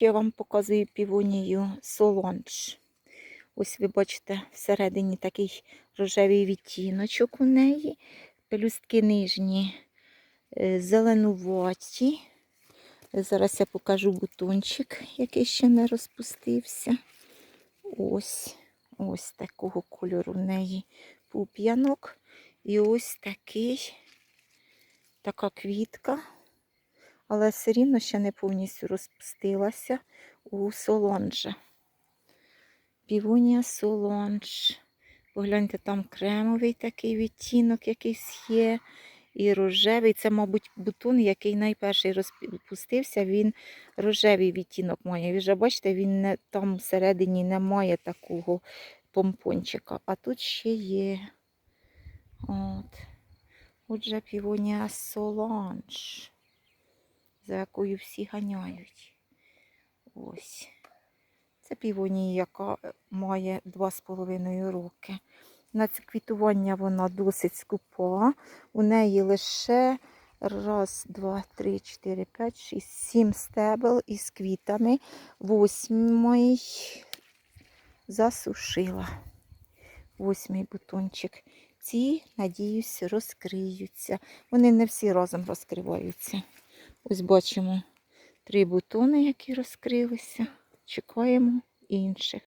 Я вам показую півонію Солонж. Ось ви бачите, всередині такий рожевий відтіночок у неї. Пелюстки нижні е, зеленуваті. Зараз я покажу бутончик, який ще не розпустився. Ось, ось такого кольору в неї пуп'янок. І ось такий, така квітка, але все рівно ще не повністю розпустилася у солонжа. Півонія солонж. Погляньте, там кремовий такий відтінок якийсь є. І рожевий. Це, мабуть, бутон, який найперший розпустився, він рожевий відтінок має. Ви вже бачите, він не, там всередині немає такого помпончика. А тут ще є. От. Отже, півонія Соланж, за якою всі ганяють. Ось. Це півонія, яка має 2,5 роки. На це квітування вона досить скупа. У неї лише раз, два, три, чотири, п'ять, шість, сім стебел із квітами. Восьмий засушила. Восьмий бутончик. Ці, надіюсь, розкриються. Вони не всі разом розкриваються. Ось бачимо три бутони, які розкрилися. Чекаємо інших.